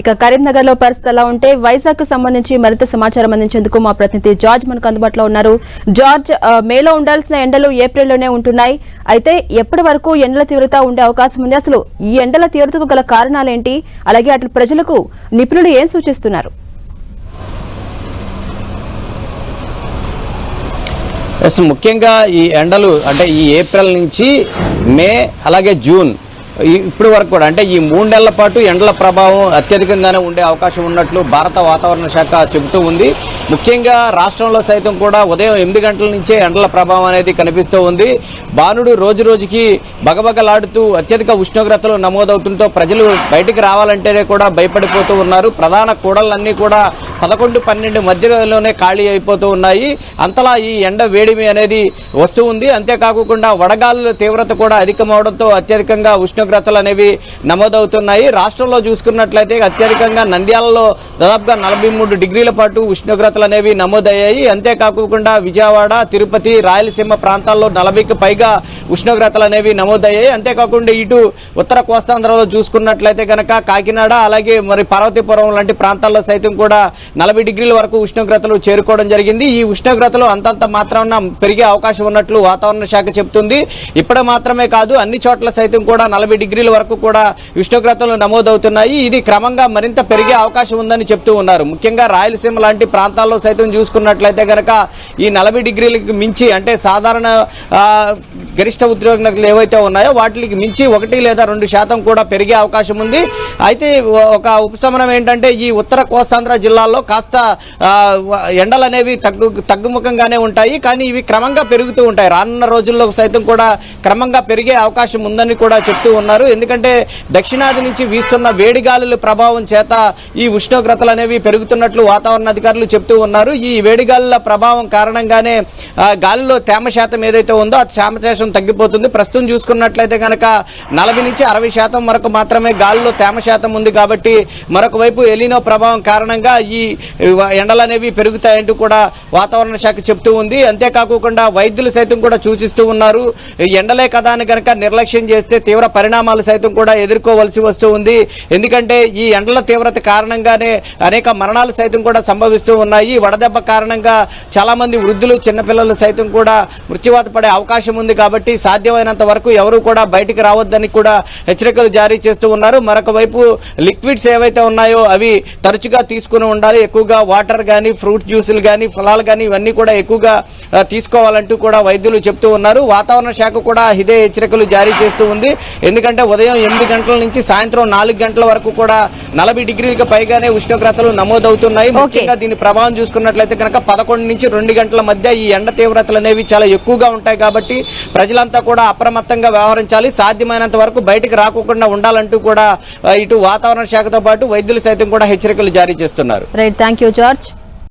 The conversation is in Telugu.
ఇక కరీంనగర్లో పరిస్థితి ఎలా ఉంటే వైజాగ్కు సంబంధించి మరింత సమాచారం అందించేందుకు మా ప్రతినిధి జార్జ్ మనకు అందుబాటులో ఉన్నారు. జార్జ్ మేలో ఉండాల్సిన ఎండలు ఏప్రిల్లోనే ఉంటున్నాయి. అయితే ఎప్పటి వరకు ఎండల తీవ్రత ఉండే అవకాశం ఉంది? అసలు ఈ ఎండల తీవ్రతకు గల కారణాలేంటి? అలాగే అటు ప్రజలకు నిపుణులు ఏం సూచిస్తున్నారు? ఎస్ ముఖ్యంగా ఈ ఎండలు అంటే ఈ ఏప్రిల్ నుంచి మే అలాగే జూన్ ఇప్పుడు వరకు కూడా అంటే ఈ మూడు నెలల పాటు ఎండల ప్రభావం అత్యధికంగానే ఉండే అవకాశం ఉన్నట్లు భారత వాతావరణ శాఖ చెబుతూ ఉంది. ముఖ్యంగా రాష్ట్రంలో సైతం కూడా ఉదయం ఎనిమిది గంటల నుంచే ఎండల ప్రభావం అనేది కనిపిస్తూ ఉంది. బాణుడు రోజు రోజుకి బగబగలాడుతూ అత్యధిక ఉష్ణోగ్రతలు నమోదవుతుండటంతో ప్రజలు బయటికి రావాలంటేనే కూడా భయపడిపోతూ ఉన్నారు. ప్రధాన కూడళ్ళన్నీ కూడా పదకొండు పన్నెండు మధ్యలోనే ఖాళీ అయిపోతూ ఉన్నాయి. అంతలా ఈ ఎండ వేడిమి అనేది వస్తూ ఉంది. అంతేకాకుండా వడగాలుల తీవ్రత కూడా అధికమవడంతో అత్యధికంగా ఉష్ణోగ్రతలు అనేవి నమోదవుతున్నాయి. రాష్ట్రంలో చూసుకున్నట్లయితే అత్యధికంగా నంద్యాలలో దాదాపుగా నలభై మూడు డిగ్రీల పాటు ఉష్ణోగ్రతలు అనేవి నమోదయ్యాయి. అంతేకాకుండా విజయవాడ తిరుపతి రాయలసీమ ప్రాంతాల్లో నలభైకి పైగా ఉష్ణోగ్రతలు అనేవి నమోదయ్యాయి. అంతేకాకుండా ఇటు ఉత్తర కోస్తాంధ్రలో చూసుకున్నట్లయితే కనుక కాకినాడ అలాగే మరి పార్వతీపురం లాంటి ప్రాంతాల్లో సైతం కూడా నలభై డిగ్రీల వరకు ఉష్ణోగ్రతలు చేరుకోవడం జరిగింది. ఈ ఉష్ణోగ్రతలు అంతంత మాత్రాన పెరిగే అవకాశం ఉన్నట్లు వాతావరణ శాఖ చెబుతుంది. ఇప్పుడు మాత్రమే కాదు అన్ని చోట్ల సైతం కూడా నలభై డిగ్రీల వరకు కూడా ఉష్ణోగ్రతలు నమోదవుతున్నాయి. ఇది క్రమంగా మరింత పెరిగే అవకాశం ఉందని చెప్తూ ఉన్నారు. ముఖ్యంగా రాయలసీమ లాంటి ప్రాంతాల్లో సైతం చూసుకున్నట్లయితే కనుక ఈ నలభై డిగ్రీలకు మించి అంటే సాధారణ గరిష్ట ఉద్యోగులు ఏవైతే ఉన్నాయో వాటికి మించి ఒకటి లేదా రెండు శాతం కూడా పెరిగే అవకాశం ఉంది. అయితే ఒక ఉపశమనం ఏంటంటే ఈ ఉత్తర కోస్తాంధ్ర జిల్లాల్లో కాస్త ఎండలు అనేవి తగ్గు తగ్గుముఖంగానే ఉంటాయి. కానీ ఇవి క్రమంగా పెరుగుతూ ఉంటాయి. రానున్న రోజుల్లో సైతం కూడా క్రమంగా పెరిగే అవకాశం ఉందని కూడా చెప్తూ ఉన్నారు. ఎందుకంటే దక్షిణాది నుంచి వీస్తున్న వేడి గాలుల ప్రభావం చేత ఈ ఉష్ణోగ్రతలు అనేవి పెరుగుతున్నట్లు వాతావరణ అధికారులు చెప్తూ ఉన్నారు. ఈ వేడి గాలుల ప్రభావం కారణంగానే గాలిలో తేమ శాతం ఏదైతే ఉందో ఆ తేమ శాతం తగ్గిపోతుంది. ప్రస్తుతం చూసుకున్నట్లయితే కనుక నలభై నుంచి అరవై శాతం వరకు మాత్రమే గాలిలో తేమ శాతం ఉంది కాబట్టి మరొక వైపు ఎలినో ప్రభావం కారణంగా ఈ ఎండలు అనేవి పెరుగుతాయంటూ కూడా వాతావరణ శాఖ చెప్తూ ఉంది. అంతేకాకుండా వైద్యులు సైతం కూడా సూచిస్తూ ఉన్నారు. ఈ ఎండలే కదా అని కనుక నిర్లక్ష్యం చేస్తే తీవ్ర పరిణామాలు సైతం కూడా ఎదుర్కోవలసి వస్తూ ఉంది. ఎందుకంటే ఈ ఎండల తీవ్రత కారణంగానే అనేక మరణాలు సైతం కూడా సంభవిస్తూ ఉన్నాయి. వడదెబ్బ కారణంగా చాలా మంది వృద్ధులు చిన్నపిల్లలు సైతం కూడా మృత్యువాత పడే అవకాశం ఉంది కాబట్టి సాధ్యమైనంత వరకు ఎవరు కూడా బయటికి రావద్దని కూడా హెచ్చరికలు జారీ చేస్తూ ఉన్నారు. మరొక వైపు లిక్విడ్స్ ఏవైతే ఉన్నాయో అవి తరచుగా తీసుకుని ఉండాలి. ఎక్కువగా వాటర్ కానీ ఫ్రూట్ జ్యూసులు కానీ ఫలాలు కానీ ఇవన్నీ కూడా ఎక్కువగా తీసుకోవాలంటూ కూడా వైద్యులు చెప్తూ ఉన్నారు. వాతావరణ శాఖ కూడా ఇదే హెచ్చరికలు జారీ చేస్తూ ఉంది. ఎందుకంటే ఉదయం ఎనిమిది గంటల నుంచి సాయంత్రం నాలుగు గంటల వరకు కూడా నలభై డిగ్రీలకు పైగానే ఉష్ణోగ్రతలు నమోదవుతున్నాయి. ముఖ్యంగా దీని ప్రభావం చూసుకున్నట్లయితే కనుక పదకొండు నుంచి రెండు గంటల మధ్య ఈ ఎండ తీవ్రతలు అనేవి చాలా ఎక్కువగా ఉంటాయి కాబట్టి ప్రజలంతా కూడా అప్రమత్తంగా వ్యవహరించాలి. సాధ్యమైనంత వరకు బయటికి రాకుండా ఉండాలంటూ కూడా ఇటు వాతావరణ శాఖతో పాటు వైద్యులు సైతం కూడా హెచ్చరికలు జారీ చేస్తున్నారు. Right thank you George